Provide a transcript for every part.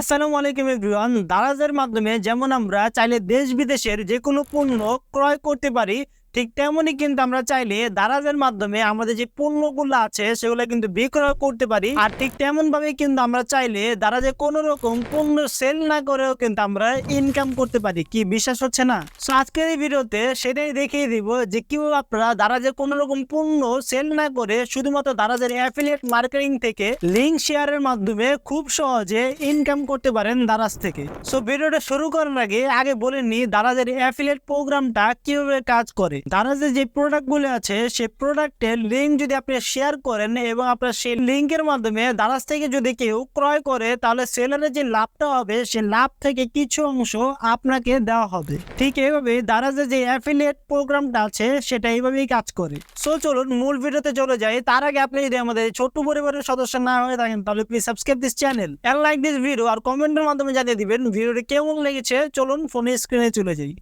আসসালামু আলাইকুম এভরিওয়ান, দারাজের মাধ্যমে যেমন আমরা চাইলে দেশ বিদেশের যে কোনো পণ্য ক্রয় করতে পারি ঠিক তেমনই কিন্তু আমরা চাইলে দারাজের মাধ্যমে আমাদের যে পণ্যগুলো আছে, সেগুলো কিন্তু বিক্রয় করতে পারি। আর ঠিক তেমন ভাবে কিন্তু আমরা চাইলে দারাজে কোনো রকম পণ্য সেল না করেও কিন্তু আমরা ইনকাম করতে পারি। কি বিশ্বাস হচ্ছে না? তো আজকের এই ভিডিওতে সেটাই দেখিয়ে দিব যে কীভাবে আপনারা দারাজে কোনো রকম পণ্য সেল না করে শুধুমাত্র দারাজের অ্যাফিলিয়েট মার্কেটিং থেকে লিঙ্ক শেয়ারের মাধ্যমে খুব সহজে ইনকাম করতে পারেন দারাজ থেকে। সো ভিডিওটা শুরু করার আগে আগে বলে নি দারাজের অ্যাফিলিয়েট প্রোগ্রামটা কীভাবে কাজ করে। দারাজের যে যে প্রোডাক্টগুলো আছে সেই প্রোডাক্টের লিঙ্ক যদি আপনি শেয়ার করেন এবং আপনার সেই লিঙ্কের মাধ্যমে দারাজ থেকে যদি কেউ ক্রয় করে, তাহলে সেলারের যে লাভটা হবে, সে লাভ থেকে কিছু অংশ আপনাকে দেওয়া হবে। ঠিক এইভাবে দারাজের যে অ্যাফিলিয়েট প্রোগ্রামটা আছে, সেটা এইভাবেই কাজ করে। সো চলুন মূল ভিডিওতে চলে যাই। তার আগে আপনি যদি আমাদের ছোট্ট পরিবারের সদস্য না হয়ে থাকেন, তাহলে please subscribe this channel and like this video আর কমেন্টের মাধ্যমে জানিয়ে দিবেন ভিডিওটি কেমন লেগেছে। চলুন ফোনের স্ক্রিনে চলে যাই।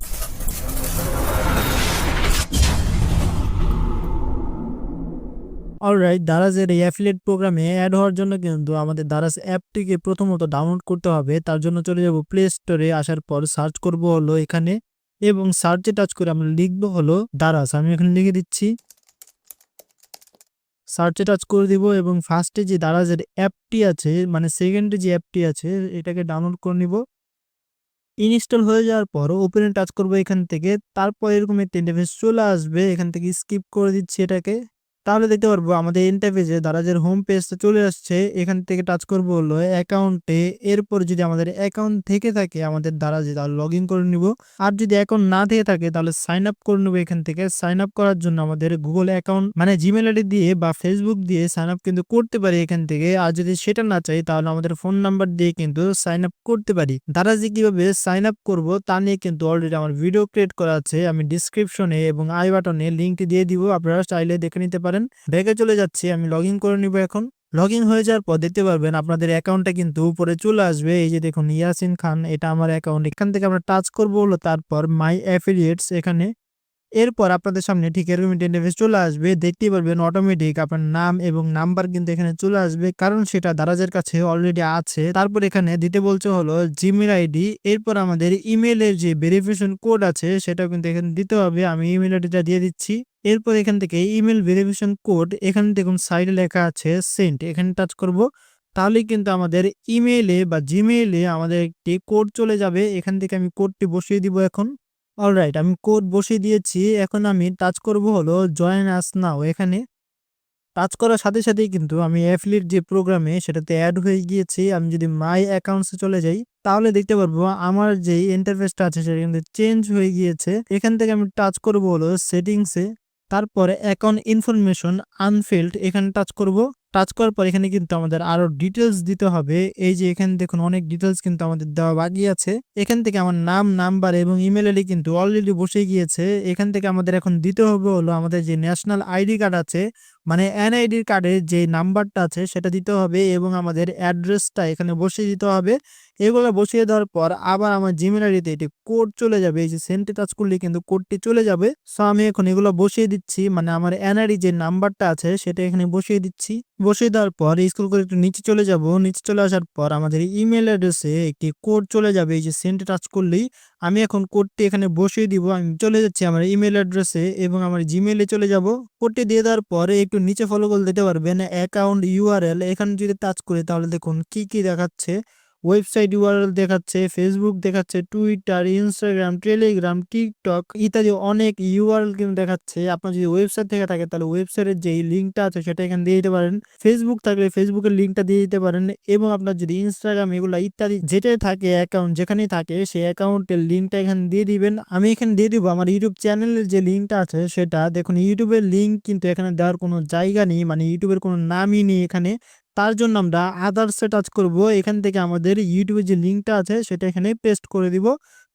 অলরাইট দারাজের এই অ্যাফিলিয়েট প্রোগ্রামে অ্যাড হওয়ার জন্য কিন্তু আমাদের দারাজ অ্যাপটিকে প্রথমত ডাউনলোড করতে হবে। তার জন্য চলে যাব প্লে স্টোরে আসার পর সার্চ করব হলো এখানে এবং সার্চে টাচ করে আমরা লিখব হলো দারাজ আমি এখানে লিখে দিচ্ছি। সার্চে টাচ করে দিব এবং ফার্স্টে যে দারাজের অ্যাপটি আছে মানে সেকেন্ডে যে অ্যাপটি আছে, এটাকে ডাউনলোড করে নিব। ইনস্টল হয়ে যাওয়ার পর ওপেনে টাচ করব এখান থেকে। তারপর এরকম একটা ইন্টারফেস চলে আসবে। এখান থেকে স্কিপ করে দিচ্ছি এটাকে। তাহলে দেখতে পারব আমাদের ইন্টারফেসে দারাজের হোম পেজটা চলে আসছে, এখান থেকে টাচ করব হলো অ্যাকাউন্টে এরপর যদি আমাদের অ্যাকাউন্ট থেকে থাকে, আমাদের দারাজে তাহলে লগ ইন করে নিব। আর যদি অ্যাকাউন্ট না থেকে থাকে, তাহলে সাইন আপ করে নেব এখান থেকে। সাইন আপ করার জন্য আমাদের গুগল অ্যাকাউন্ট মানে জিমেল আইডি দিয়ে বা ফেসবুক দিয়ে সাইন আপ কিন্তু করতে পারি এখান থেকে। আর যদি সেটা না চাই, তাহলে আমাদের ফোন নাম্বার দিয়ে কিন্তু সাইন আপ করতে পারি। দারাজে কীভাবে সাইন আপ করব, তা নিয়ে কিন্তু অলরেডি আমার ভিডিও ক্রিয়েট করা আছে। আমি ডিসক্রিপশনে এবং আই বাটনে লিঙ্ক দিয়ে দিব। আপনারা চাইলে দেখে নিতে পারেন। ব্যাগে চলে যাচ্ছি, আমি লগ করে নিব এখন। লগ হয়ে যাওয়ার পর দেখতে পারবেন আপনাদের অ্যাকাউন্টটা কিন্তু উপরে চলে আসবে। এই যে দেখুন, ইয়াসিন খান, এটা আমার অ্যাকাউন্ট এখান থেকে আমরা টাচ করব হলো তারপর মাই অ্যাফিলিয়েটস এখানে। এরপর আপনাদের সামনে ঠিক এরকম ইন্টারফেস চলে আসবে। দেখতেই পারবেন অটোমেটিক আপনার নাম এবং নাম্বার কিন্তু এখানে চলে আসবে। কারণ সেটা দারাজের কাছে অলরেডি আছে। তারপর এখানে দিতে বলছে হলো জিমেল আইডি এরপর আমাদের ইমেলের যে ভেরিফিকেশন কোড আছে, সেটাও কিন্তু এখানে দিতে হবে। আমি ইমেল আইডিটা দিয়ে দিচ্ছি। এরপর এখান থেকে ইমেল ভেরিফিকেশন কোড এখানে দেখুন সাইডে লেখা আছে সেন্ট এখানে টাচ করব। তাহলে কিন্তু আমাদের ইমেইলে বা জিমেইলে আমাদের একটি কোড চলে যাবে। এখান থেকে আমি কোডটি বসিয়ে দিব এখন। অলরাইট আমি কোড বসিয়ে দিয়েছি। এখন আমি টাচ করব হলো জয়েন আস নাও এখানে। টাচ করার সাথে সাথেই কিন্তু আমি অ্যাফিলিয়েট যে প্রোগ্রামে সেটাতে অ্যাড হয়ে গিয়েছি। আমি যদি মাই অ্যাকাউন্টসে চলে যাই, তাহলে দেখতে পারব আমার যে ইন্টারফেসটা আছে সেটা কিন্তু চেঞ্জ হয়ে গিয়েছে। এখান থেকে আমি টাচ করব হলো সেটিংসে তারপরে অ্যাকাউন্ট ইনফরমেশন আনফিল্ড এখানে টাচ করব। টাচ করার পর এখানে কিন্তু আমাদের আরও ডিটেলস দিতে হবে। এই যে এখানে দেখুন অনেক ডিটেলস কিন্তু আমাদের দেওয়া বাকি আছে। এখান থেকে আমার নাম নাম্বার এবং ইমেল আইডি কিন্তু অলরেডি বসে গিয়েছে। এখান থেকে আমাদের এখন দিতে হবে হলো আমাদের যে ন্যাশনাল আইডি কার্ড আছে মানে এনআইডি কার্ডের যে নাম্বারটা আছে সেটা দিতে হবে এবং আমাদের অ্যাড্রেসটা এখানে বসিয়ে দিতে হবে। এগুলো বসিয়ে দেওয়ার পর আবার আমার জিমেল আইডিতে এটি কোড চলে যাবে। এই যে সেন্টে টাচ করলে কিন্তু কোডটি চলে যাবে। সো আমি এখন এগুলো বসিয়ে দিচ্ছি। মানে আমার এনআইডি যে নাম্বারটা আছে সেটা এখানে বসিয়ে দিচ্ছি। বসিয়ে দেওয়ার পর স্কুল করে একটু নিচে চলে যাব। নিচে চলে আসার পর আমাদের ইমেল অ্যাড্রেসে একটি কোড চলে যাবে। এই যে সেন্টে টাচ করলেই আমি এখন কোডটি এখানে বসিয়ে দিব। আমি চলে যাচ্ছি আমার ইমেল অ্যাড্রেসে এবং আমার জিমেলে চলে যাব। কোডটি দিয়ে দেওয়ার পরে একটু নিচে ফলো করে দিতে পারবেন। অ্যাকাউন্ট ইউআরএল এখানে যদি টাচ করি তাহলে দেখুন কি কি দেখাচ্ছে। ওয়েবসাইট ইউআরএল দেখাচ্ছে ফেসবুক দেখাচ্ছে টুইটার ইনস্টাগ্রাম টেলিগ্রাম টিকটক ইত্যাদি অনেক ইউআরএল কিন্তু দেখাচ্ছে। আপনার যদি ওয়েবসাইট থেকে থাকে, তাহলে ওয়েবসাইটের যে লিঙ্কটা আছে, সেটা এখানে দিয়ে দিতে পারেন। ফেসবুক থাকলে ফেসবুকের লিঙ্কটা দিয়ে দিতে পারেন এবং আপনার যদি ইনস্টাগ্রাম এগুলো ইত্যাদি যেটাই থাকে অ্যাকাউন্ট যেখানেই থাকে, সেই অ্যাকাউন্টের লিঙ্কটা এখানে দিয়ে দিবেন। আমি এখানে দিয়ে দিব আমার ইউটিউব চ্যানেলের যে লিঙ্কটা আছে, সেটা। দেখুন ইউটিউবের লিঙ্ক কিন্তু এখানে দেওয়ার কোনো জায়গা নেই মানে ইউটিউবের কোনো নামই নেই এখানে। তার জন্য আমরা আদার্সে টাচ করব। এখান থেকে আমাদের ইউটিউবের যে লিঙ্কটা আছে, সেটা এখানে পেস্ট করে দিব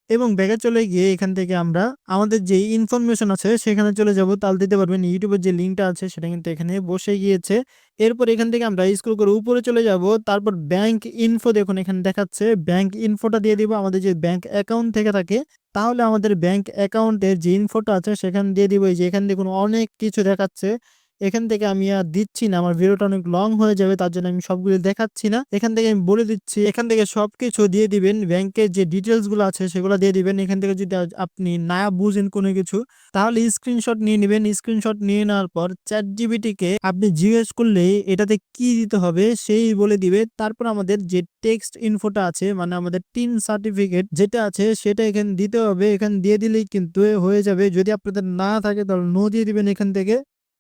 এবং ব্যাগে চলে গিয়ে এখান থেকে আমরা আমাদের যে ইনফরমেশন আছে, সেখানে চলে যাব। তাল দিতে পারবেন ইউটিউবের যে লিঙ্কটা আছে, সেটা কিন্তু এখানে বসে গিয়েছে। এরপর এখান থেকে আমরা স্ক্রল করে উপরে চলে যাব। তারপর ব্যাংক ইনফো দেখুন, এখানে দেখাচ্ছে ব্যাংক ইনফোটা দিয়ে দিব। আমাদের যে ব্যাংক অ্যাকাউন্ট থেকে থাকে, তাহলে আমাদের ব্যাংক অ্যাকাউন্টের যে ইনফোটা আছে, সেখানে দিয়ে দিব। এই যে এখানে দেখুন অনেক কিছু দেখাচ্ছে। এখান থেকে আমি আর দিচ্ছি না, আমার ভিডিওটা অনেক লং হয়ে যাবে, তার জন্য আমি সবগুলো দেখাচ্ছি না। এখান থেকে আমি বলে দিচ্ছি, এখান থেকে সবকিছু দিয়ে দিবেন ব্যাংকের যে ডিটেলসগুলো আছে সেগুলো দিয়ে দিবেন। এখান থেকে যদি আপনি না বুঝেন কোনো কিছু, তাহলে স্ক্রিনশট নিয়ে নেবেন। স্ক্রিনশট নিয়ে নেওয়ার পর চ্যাট জিবিটিকে আপনি জিজ্ঞেস করলে এটাতে কি দিতে হবে সেই বলে দিবে। তারপর আমাদের যে টেক্সট ইনফোটা আছে মানে আমাদের টিন সার্টিফিকেট যেটা আছে, সেটা এখানে দিতে হবে। এখানে দিয়ে দিলেই কিন্তু হয়ে যাবে। যদি আপনাদের না থাকে, তাহলে নো দিয়ে দিবেন এখান থেকে।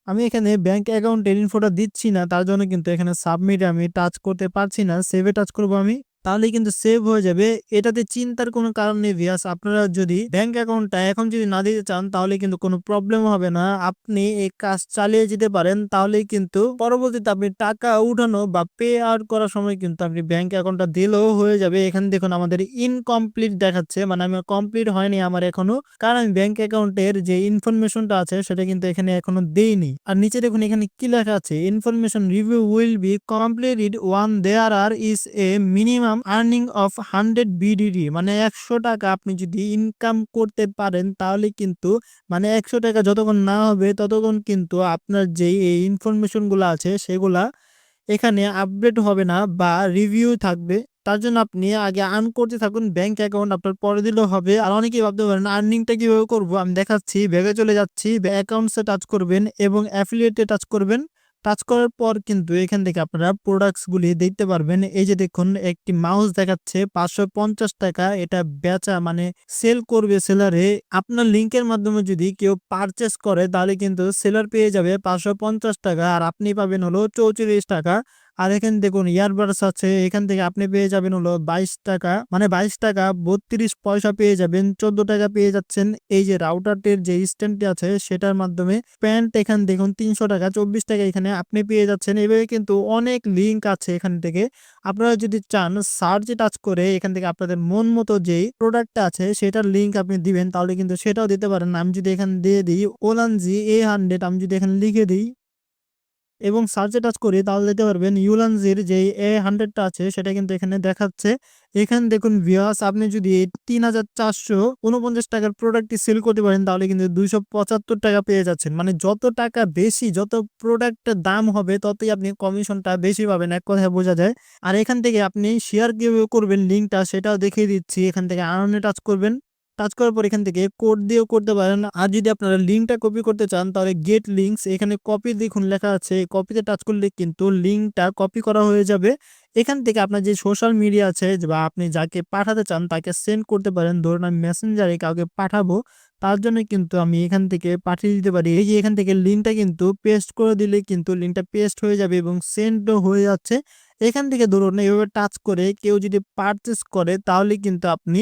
আমি এখানে ব্যাংক অ্যাকাউন্টের ইনফোটা দিচ্ছি না, তার জন্য কিন্তু এখানে সাবমিট আমি টাচ করতে পারছি না সেভে টাচ করব আমি। তাহলে কিন্তু সেভ হয়ে যাবে। এটাতে চিন্তার কোনো কারণ নেই ভিয়াস আপনারা যদি ব্যাংক অ্যাকাউন্টটা এখন যদি না দিতে চান, তাহলে কিন্তু কোনো প্রবলেম হবে না। আপনি এই কাজ চালিয়ে যেতে পারেন, তাহলেই কিন্তু পরবর্তীতে আপনি টাকা উঠানো বা পে আউট করার সময় কিন্তু আপনি ব্যাংক অ্যাকাউন্টটা দিলেও হয়ে যাবে। এখানে দেখুন, আমাদের ইনকমপ্লিট দেখাচ্ছে। মানে আমার কমপ্লিট হয়নি আমার এখনও। কারণ আমি ব্যাংক অ্যাকাউন্টের যে ইনফরমেশনটা আছে, সেটা কিন্তু এখানে এখনও দেইনি। আর নিচে দেখুন, এখানে কি লেখা আছে? Information review will be completed one there are is a minimum earning of hundred BDD মানে একশো টাকা আপনি যদি ইনকাম করতে পারেন, তাহলে কিন্তু মানে একশো টাকা যতক্ষণ না হবে, ততক্ষণ কিন্তু আপনার যে এই ইনফরমেশনগুলো আছে, সেগুলা এখানে আপডেট হবে না বা রিভিউ থাকবে। তার জন্য আপনি আগে আর্ন করতে থাকুন ব্যাংক অ্যাকাউন্ট আপনার পরে দিলেও হবে। আর অনেকেই ভাবতে পারেন আর্নিংটা কীভাবে করব? আমি দেখাচ্ছি ব্যাগে চলে যাচ্ছি অ্যাকাউন্টসে টাচ করবেন এবং অ্যাফিলিয়েটে টাচ করবেন। টাচ করার পর কিন্তু এখান থেকে আপনারা প্রোডাক্টসগুলি দেখতে পারবেন। এই যে দেখুন, একটি মাউস দেখাচ্ছে, পাঁচশো পঞ্চাশ টাকা। এটা বেচা মানে সেল করবে সেলারে আপনার লিঙ্কের মাধ্যমে যদি কেউ পারচেস করে, তাহলে কিন্তু সেলার পেয়ে যাবে পাঁচশো পঞ্চাশ টাকা। আর আপনি পাবেন হলো চৌচল্লিশ টাকা। আর এখানে দেখুন ইয়ারবাডস আছে, এখান থেকে আপনি পেয়ে যাবেন হলো বাইশ টাকা মানে বাইশ টাকা বত্রিশ পয়সা পেয়ে যাবেন, চোদ্দ টাকা পেয়ে যাচ্ছেন। এই যে রাউটারটির যে স্ট্যান্ডটি আছে, সেটার মাধ্যমে প্যান্ট এখানে দেখুন, তিনশো টাকা, চব্বিশ টাকা এখানে আপনি পেয়ে যাচ্ছেন। এভাবে কিন্তু অনেক লিঙ্ক আছে এখান থেকে। আপনারা যদি চান সার্চে টাচ করে এখান থেকে আপনাদের মন মতো যেই প্রোডাক্টটা আছে, সেটার লিঙ্ক আপনি দিবেন, তাহলে কিন্তু সেটাও দিতে পারেন। আমি যদি এখানে দিয়ে দিই ওলানজি এ হান্ড্রেড আমি যদি এখানে লিখে দিই এবং সার্চে টাচ করি, তাহলে দিতে পারবেন ইউলানজির যে এ হান্ড্রেডটা আছে, সেটা কিন্তু এখানে দেখাচ্ছে। এখানে দেখুন ভিওয়াস আপনি যদি তিন হাজার চারশো উনপঞ্চাশ টাকার প্রোডাক্টটি সেল করতে পারেন, তাহলে কিন্তু দুইশো পঁচাত্তর টাকা পেয়ে যাচ্ছেন। মানে যত টাকা বেশি, যত প্রোডাক্টের দাম হবে, ততই আপনি কমিশনটা বেশি পাবেন, এক কথায় বোঝা যায়। আর এখান থেকে আপনি শেয়ার কীভাবে করবেন লিঙ্কটা সেটাও দেখিয়ে দিচ্ছি। এখান থেকে আর্নে টাচ করবেন। টাচ করার পর এখান থেকে কোড দিয়েও করতে পারেন। আর যদি আপনারা লিঙ্কটা কপি করতে চান, তাহলে গেট লিঙ্কস এখানে কপি দেখুন লেখা আছে। কপিতে টাচ করলে কিন্তু লিঙ্কটা কপি করা হয়ে যাবে। এখান থেকে আপনার যে সোশ্যাল মিডিয়া আছে, বা আপনি যাকে পাঠাতে চান, তাকে সেন্ড করতে পারেন। ধরুন আমি মেসেঞ্জারে কাউকে পাঠাবো, তার জন্য কিন্তু আমি এখান থেকে পাঠিয়ে দিতে পারি। এই যে এখান থেকে লিঙ্কটা কিন্তু পেস্ট করে দিলে কিন্তু লিঙ্কটা পেস্ট হয়ে যাবে এবং সেন্ডও হয়ে যাচ্ছে। এখান থেকে ধরুন এইভাবে টাচ করে কেউ যদি পারচেস করে, তাহলে কিন্তু আপনি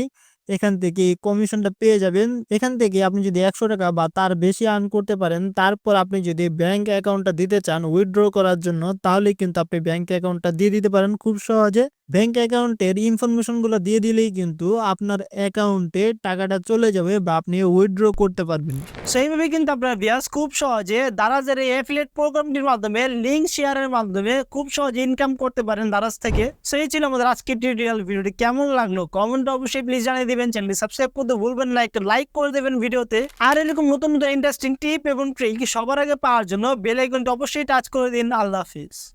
এখান থেকে কমিশনটা পেয়ে যাবেন। এখান থেকে আপনি যদি একশো টাকা বা তার বেশি আর্ন করতে পারেন, তারপর আপনি যদি ব্যাংক অ্যাকাউন্টটা দিতে চান উইথড্র করার জন্য, তাহলে কিন্তু আপনি ব্যাংক অ্যাকাউন্টটা দিয়ে দিতে পারেন খুব সহজে। ব্যাংক অ্যাকাউন্টের ইনফরমেশনগুলো দিয়ে দিলেই কিন্তু আপনার অ্যাকাউন্টে টাকাটা চলে যাবে বা আপনি উইথড্র করতে পারবেন। সেইভাবে কিন্তু আপনার বিয়াস খুব সহজে দারাজের এই অ্যাফিলিয়েট প্রোগ্রামটির মাধ্যমে লিঙ্ক শেয়ারের মাধ্যমে খুব সহজে ইনকাম করতে পারেন দারাজ থেকে। সেই ছিল আমাদের আজকের টিউটোরিয়াল ভিডিওটি কেমন লাগল? কমেন্ট অবশ্যই প্লিজ জানিয়ে দিবেন। চ্যানেলটি সাবস্ক্রাইব করতে ভুলবেন না। একটা লাইক করে দেবেন ভিডিওতে আর এরকম নতুন নতুন ইন্টারেস্টিং টিপ এবং ট্রিক সবার আগে পাওয়ার জন্য বেল আইকনটি অবশ্যই টাচ করে দিন। আল্লাহ হাফিজ।